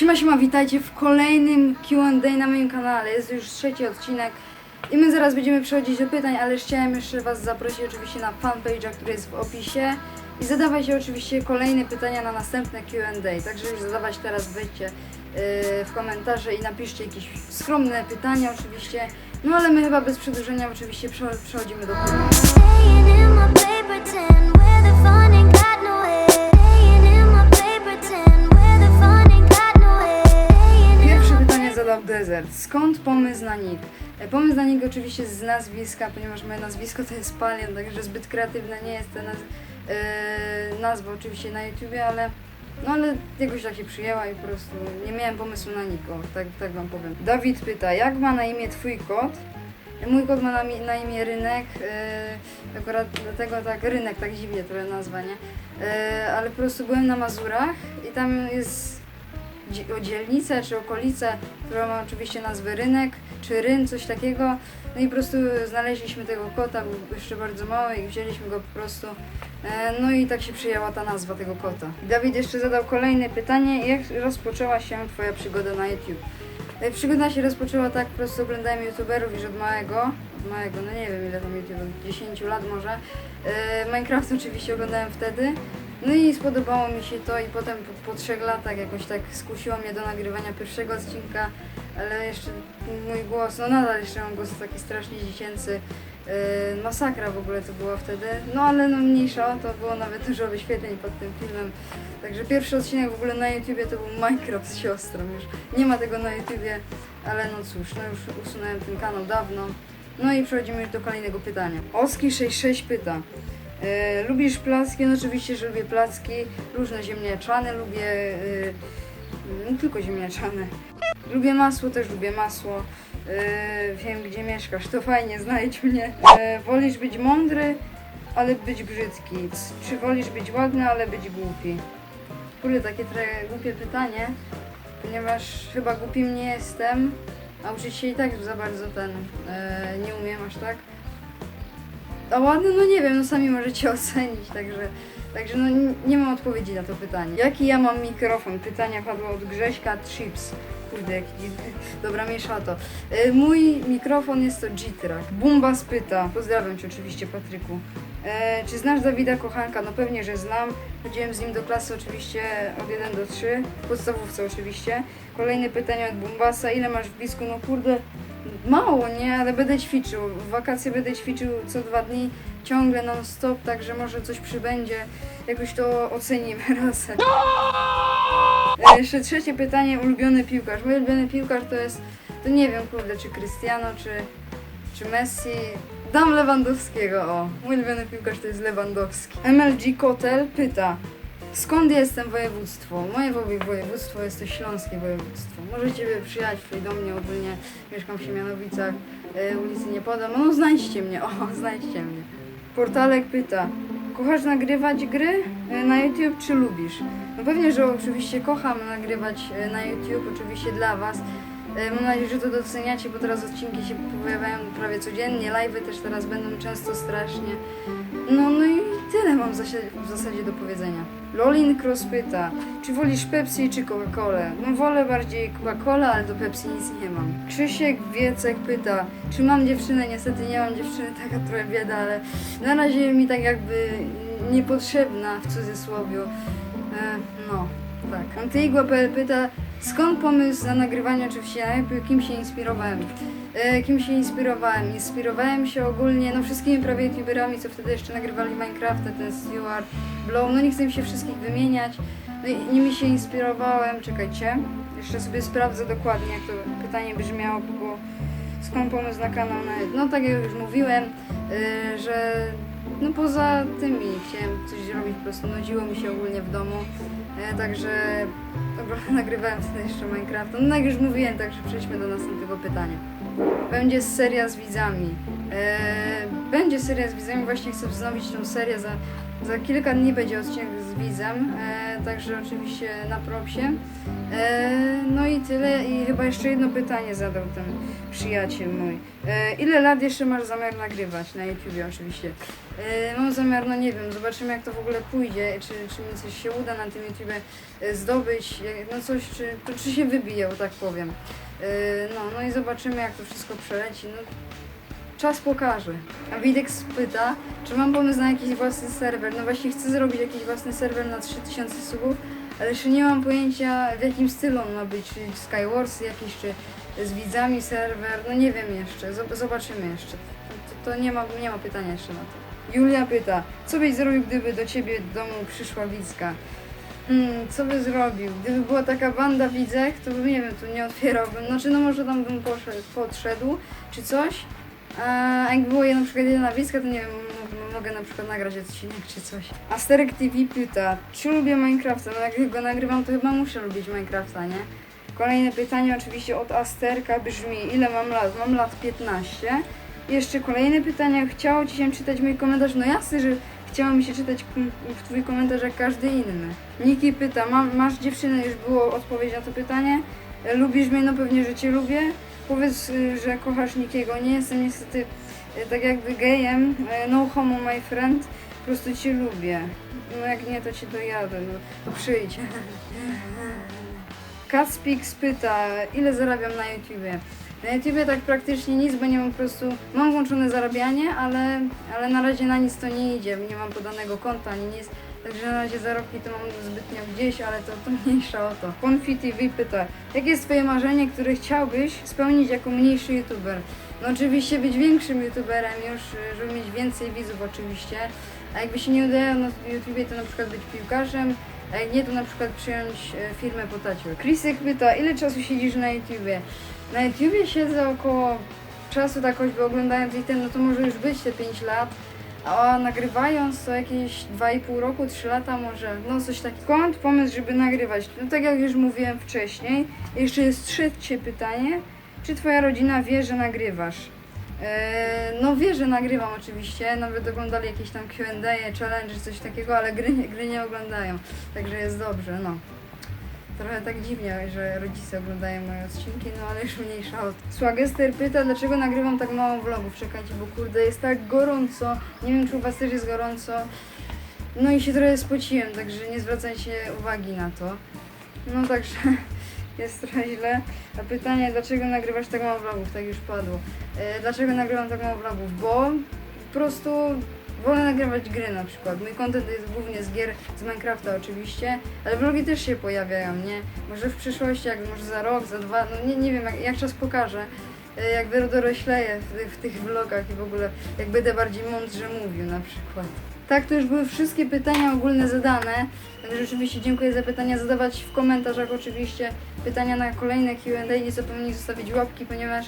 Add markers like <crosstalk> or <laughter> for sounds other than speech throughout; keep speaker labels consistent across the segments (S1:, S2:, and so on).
S1: Siema, siema, witajcie w kolejnym Q&A na moim kanale. Jest już trzeci odcinek i my zaraz będziemy przechodzić do pytań, ale chciałem jeszcze Was zaprosić oczywiście na fanpage'a, który jest w opisie i zadawajcie oczywiście kolejne pytania na następne Q&A. Także już zadawać teraz wejdźcie yy, w komentarze i napiszcie jakieś skromne pytania oczywiście. No ale my chyba bez przedłużenia oczywiście prze- przechodzimy do pytań. Desert. Skąd pomysł na nick? E, Pomysł na nick oczywiście z nazwiska, ponieważ moje nazwisko to jest Palion, także zbyt kreatywna nie jest ta naz e, nazwa oczywiście na YouTubie, ale no ale jakoś tak się przyjęła i po prostu nie miałem pomysłu na nick, o, tak, tak wam powiem. Dawid pyta, jak ma na imię twój kot? Mój kot ma na, na imię Rynek, e, akurat dlatego tak Rynek, tak dziwnie trochę nazwa, nie? E, ale po prostu byłem na Mazurach i tam jest o dzielnicę czy okolicę, która ma oczywiście nazwę Rynek czy Ryn, coś takiego. No i po prostu znaleźliśmy tego kota, był jeszcze bardzo mały i wzięliśmy go po prostu. E, No i tak się przyjęła ta nazwa tego kota. Dawid jeszcze zadał kolejne pytanie, jak rozpoczęła się Twoja przygoda na YouTube? E, Przygoda się rozpoczęła tak, po prostu oglądałem youtuberów już od małego, od małego, no nie wiem ile tam YouTube, od 10 lat może. E, Minecraft oczywiście oglądałem wtedy. No i spodobało mi się to i potem po, po trzech latach jakoś tak skusiło mnie do nagrywania pierwszego odcinka, ale jeszcze mój głos, no nadal jeszcze mam głos taki strasznie dziecięcy. Yy, masakra w ogóle to była wtedy, no ale no mniejsza to, było nawet dużo wyświetleń pod tym filmem. Także pierwszy odcinek w ogóle na YouTubie to był Minecraft z siostrą już. Nie ma tego na YouTubie, ale no cóż, no już usunąłem ten kanał dawno. No i przechodzimy już do kolejnego pytania. Oski66 pyta. E, lubisz placki? No oczywiście, że lubię placki. Różne ziemniaczane, lubię... No, tylko ziemniaczane. Lubię masło, też lubię masło. E, wiem, gdzie mieszkasz, to fajnie, znajdź mnie. E, wolisz być mądry, ale być brzydki. Czy wolisz być ładny, ale być głupi? Kurde, takie trochę głupie pytanie, ponieważ chyba głupim nie jestem, a uczyć się i tak za bardzo ten e, nie umiem aż tak. A ładny, no nie wiem, no sami możecie <laughs> ocenić, także, także no nie- mam odpowiedzi na to pytanie. Jaki ja mam mikrofon? Pytania padło od Grześka Chips. Kurde, jaki. <laughs> Dobra, miesza to. E, mój mikrofon jest to G-Track. Bumba spyta. Pozdrawiam cię oczywiście, Patryku. E, czy znasz Dawida Kochanka? No pewnie, że znam. Chodziłem z nim do klasy oczywiście od 1 do 3. W podstawówce oczywiście. Kolejne pytanie od Bumbasa. Ile masz w blisku? No kurde, Mało, nie, ale będę ćwiczył. W wakacje będę ćwiczył co dwa dni, ciągle non-stop, także może coś przybędzie. Jakoś to ocenimy <laughs> razem. E, Jeszcze trzecie pytanie, ulubiony piłkarz. Mój ulubiony piłkarz to jest, to nie wiem, kurde, czy Cristiano, czy, czy Messi. Dam Lewandowskiego, o. Mój ulubiony piłkarz to jest Lewandowski. MLG Kotel pyta, Skąd jestem województwo? Moje woje- województwo jest to śląskie województwo. Możecie przyjechać tutaj do mnie ogólnie. Mieszkam w Siemianowicach, e, ulicy nie podam. No znajdźcie mnie, <laughs> o, znajdźcie mnie. Portalek pyta, kochasz nagrywać gry e, na YouTube czy lubisz? No pewnie, że oczywiście kocham nagrywać e, na YouTube, oczywiście dla Was. E, Mam nadzieję, że to doceniacie, bo teraz odcinki się pojawiają prawie codziennie, live'y też teraz będą często strasznie. No, no mam w zasadzie, do powiedzenia. Lolin Cross pyta, czy wolisz Pepsi czy Coca-Colę? No wolę bardziej Coca-Colę, ale do Pepsi nic nie mam. Krzysiek Wiecek pyta, czy mam dziewczynę? Niestety nie mam dziewczyny, taka trochę bieda, ale na razie mi tak jakby niepotrzebna w cudzysłowie. E, no, tak. Antigua.pl pyta, skąd pomysł na nagrywanie oczywiście najpierw, kim się inspirowałem? E, kim się inspirowałem? Inspirowałem się ogólnie, no wszystkimi prawie youtuberami, co wtedy jeszcze nagrywali Minecrafta, ten Stewart, Blow, no nie chcę mi się wszystkich wymieniać. No i nimi się inspirowałem, czekajcie, jeszcze sobie sprawdzę dokładnie, jak to pytanie brzmiało, bo skąd pomysł na kanał na... No tak jak już mówiłem, e, że no poza tymi chciałem coś zrobić, po prostu nudziło mi się ogólnie w domu, e, także <laughs> nagrywałem wtedy jeszcze Minecrafta. No jak już mówiłem, także przejdźmy do następnego pytania. Będzie seria z widzami. E, będzie seria z widzami, właśnie chcę wznowić tą serię. Za, za kilka dni będzie odcinek z widzem, e, także oczywiście na propsie. E, no i tyle. I chyba jeszcze jedno pytanie zadał ten przyjaciel mój. E, ile lat jeszcze masz zamiar nagrywać na YouTubie oczywiście? E, mam zamiar, no nie wiem, zobaczymy jak to w ogóle pójdzie, czy, czy mi coś się uda na tym YouTubie e, zdobyć, no coś, czy, czy się wybije, o tak powiem. E, no, no i zobaczymy jak to wszystko przeleci. No, czas pokaże. A Widek pyta, czy mam pomysł na jakiś własny serwer. No właśnie chcę zrobić jakiś własny serwer na 3000 subów, ale jeszcze nie mam pojęcia w jakim stylu on ma być, czy Skywars jakiś, czy z widzami serwer, no nie wiem jeszcze, Zob- zobaczymy jeszcze. To, to nie, ma, nie ma pytania jeszcze na to. Julia pyta, co byś zrobił, gdyby do ciebie do domu przyszła widzka? Hmm, co by zrobił? Gdyby była taka banda widzek, to bym, nie wiem, tu nie otwierałbym. Znaczy, no może tam bym poszedł, podszedł, czy coś. A jakby było na przykład jedna widzka, to nie wiem, mogę na przykład nagrać odcinek czy coś. Asterek TV pyta, czy lubię Minecrafta? No jak go nagrywam, to chyba muszę lubić Minecrafta, nie? Kolejne pytanie oczywiście od Asterka brzmi, ile mam lat? Mam lat 15. Jeszcze kolejne pytanie, chciało Ci się czytać mój komentarz? No jasne, że chciało mi się czytać w Twój komentarz jak każdy inny. Niki pyta, masz dziewczynę? Już było odpowiedź na to pytanie. E, Lubisz mnie? No pewnie, że Cię lubię. Powiedz, y, że kochasz Nikiego. Nie jestem niestety y, tak jakby gejem. E, No homo, my friend. Po prostu Cię lubię. No jak nie, to Cię dojadę. No to przyjdź. <laughs> Kacpix pyta, ile zarabiam na YouTubie? Na YouTubie tak praktycznie nic, bo nie mam po prostu... Mam włączone zarabianie, ale, ale na razie na nic to nie idzie. Nie mam podanego konta ani nic. Także na razie zarobki to mam zbytnio gdzieś, ale to, to mniejsza o to. Konfi TV pyta, jakie jest Twoje marzenie, które chciałbyś spełnić jako mniejszy YouTuber? No oczywiście być większym YouTuberem już, żeby mieć więcej widzów oczywiście. A jakby się nie udało na YouTubie, to na przykład być piłkarzem, a jak nie, to na przykład przyjąć e, firmę po tacie. Chrisek pyta, ile czasu siedzisz na YouTubie? Na YouTubie siedzę około czasu tak choćby oglądając i ten, no to może już być te 5 lat. A nagrywając to jakieś 2,5 roku, 3 lata może, no coś takiego. Skąd pomysł, żeby nagrywać? No tak jak już mówiłem wcześniej, jeszcze jest trzecie pytanie. Czy twoja rodzina wie, że nagrywasz? Eee, no wie, że nagrywam oczywiście, nawet oglądali jakieś tam Q&A, challenge, coś takiego, ale gry, gry nie oglądają, także jest dobrze, no. Trochę tak dziwnie, że rodzice oglądają moje odcinki, no ale już mniejsza o to. Swagester pyta, dlaczego nagrywam tak mało vlogów. Czekajcie, bo kurde, jest tak gorąco. Nie wiem, czy u was też jest gorąco. No i się trochę spociłem, także nie zwracajcie uwagi na to. No także <laughs> jest trochę źle. A pytanie, dlaczego nagrywasz tak mało vlogów? Tak już padło. E, dlaczego nagrywam tak mało vlogów? Bo po prostu wolę nagrywać gry na przykład. Mój content jest głównie z gier, z Minecrafta oczywiście, ale vlogi też się pojawiają, nie? Może w przyszłości, jak może za rok, za dwa, no nie, nie wiem, jak, jak czas pokaże. E, Jak dorośleję w, tych- w tych vlogach i w ogóle jak będę bardziej mądrze mówił na przykład. Tak, to już były wszystkie pytania ogólne zadane. Także oczywiście dziękuję za pytania. Zadawać w komentarzach oczywiście pytania na kolejne Q&A. Nie zapomnijcie zostawić łapki, ponieważ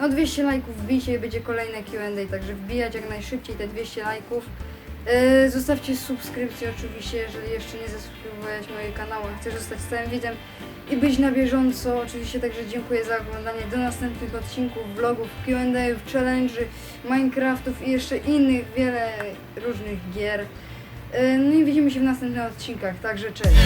S1: no 200 lajków wbijcie i będzie kolejne Q&A. Także wbijać jak najszybciej te 200 lajków. Yy, zostawcie subskrypcję oczywiście, jeżeli jeszcze nie zasubskrybowałeś mojego kanału, a chcesz zostać stałym widzem i być na bieżąco. Oczywiście także dziękuję za oglądanie. Do następnych odcinków, vlogów, Q&A, challenge'y, Minecraftów i jeszcze innych wiele różnych gier. Yy, No i widzimy się w następnych odcinkach, także cześć.